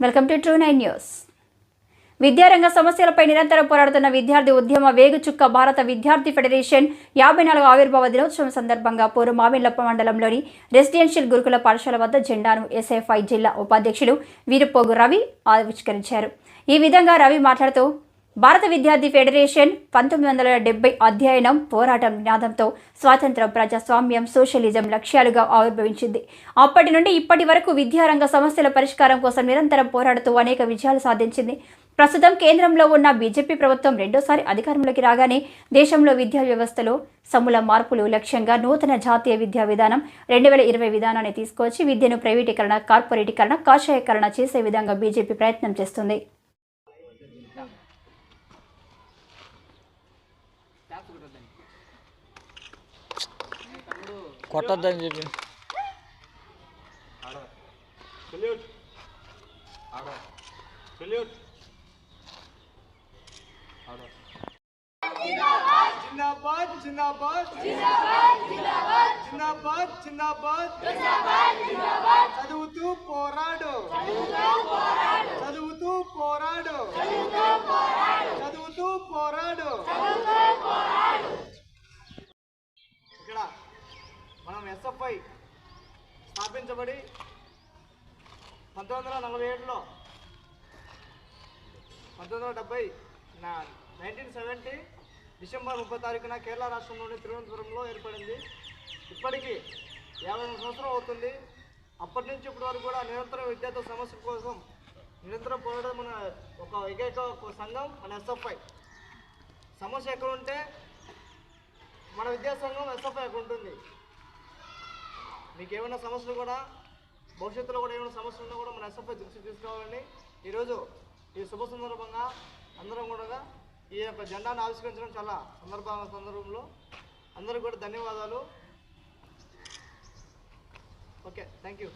Welcome to True Nine News. విద్యారంగ సమస్యలపై నిరంతరం పోరాడుతున్న విద్యార్థి ఉద్యమ వేగుచుక్క భారత విద్యార్థి ఫెడరేషన్ యాభై నాలుగు ఆవిర్భావ దినోత్సవం సందర్భంగా పూర్వ మామిళ్ళప్ప మండలంలోని రెసిడెన్షియల్ గురుకుల పాఠశాల వద్ద జెండాను ఎస్ఎఫ్ఐ జిల్లా ఉపాధ్యక్షులు వీరుపోగు రవి ఆవిష్కరించారు. ఈ విధంగా రవి మాట్లాడుతూ భారత విద్యార్థి ఫెడరేషన్ పంతొమ్మిది వందల డెబ్బై అధ్యయనం పోరాటం నినాదంతో స్వాతంత్రం ప్రజాస్వామ్యం సోషలిజం లక్ష్యాలుగా ఆవిర్భవించింది. అప్పటి నుండి ఇప్పటి వరకు విద్యారంగ సమస్యల పరిష్కారం కోసం నిరంతరం పోరాడుతూ అనేక విజయాలు సాధించింది. ప్రస్తుతం కేంద్రంలో ఉన్న బీజేపీ ప్రభుత్వం రెండోసారి అధికారంలోకి రాగానే దేశంలో విద్యా వ్యవస్థలో సమూల మార్పులు లక్ష్యంగా నూతన జాతీయ విద్యా విధానం రెండు వేల ఇరవై విధానాన్ని తీసుకొచ్చి విద్యను ప్రైవేటీకరణ కార్పొరేటీకరణ కాషాయకరణ చేసే విధంగా బీజేపీ ప్రయత్నం చేస్తుంది. కొట్టద్దని చెప్పి సెల్యూట్ ఆర్డర్ సెల్యూట్ ఆర్డర్ జిందాబాద్ జిందాబాద్ జిందాబాద్ జిందాబాద్ చదువుతూ పోరాడు ఎస్ఎఫ్ఐ స్థాపించబడి పంతొమ్మిది వందల నలభై ఏడులో పంతొమ్మిది వందల డెబ్బై నైన్టీన్ సెవెంటీ డిసెంబర్ ముప్పై తారీఖున కేరళ రాష్ట్రంలోని తిరువనంతపురంలో ఏర్పడింది. ఇప్పటికీ యాభై మూడు సంవత్సరం అవుతుంది. అప్పటి నుంచి ఇప్పటి వరకు కూడా నిరంతరం విద్యార్థుల సమస్య కోసం నిరంతరం పోరాడడం మన ఒక ఏకైక ఒక సంఘం మన ఎస్ఎఫ్ఐ. సమస్య ఎక్కడ ఉంటే మన విద్యాసంఘం ఎస్ఎఫ్ఐ అక్కడ ఉంటుంది. మీకు ఏమైనా సమస్యలు కూడా భవిష్యత్తులో కూడా ఏమైనా సమస్యలు ఉన్నా కూడా మన ఎస్ఎఫ్ఐ దృష్టి తీసుకోవాలని ఈరోజు ఈ శుభ సందర్భంగా అందరం కూడా ఈ యొక్క జెండాను ఆవిష్కరించడం చాలా సందర్భంగా సందర్భంలో అందరికీ కూడా ధన్యవాదాలు. Okay thank you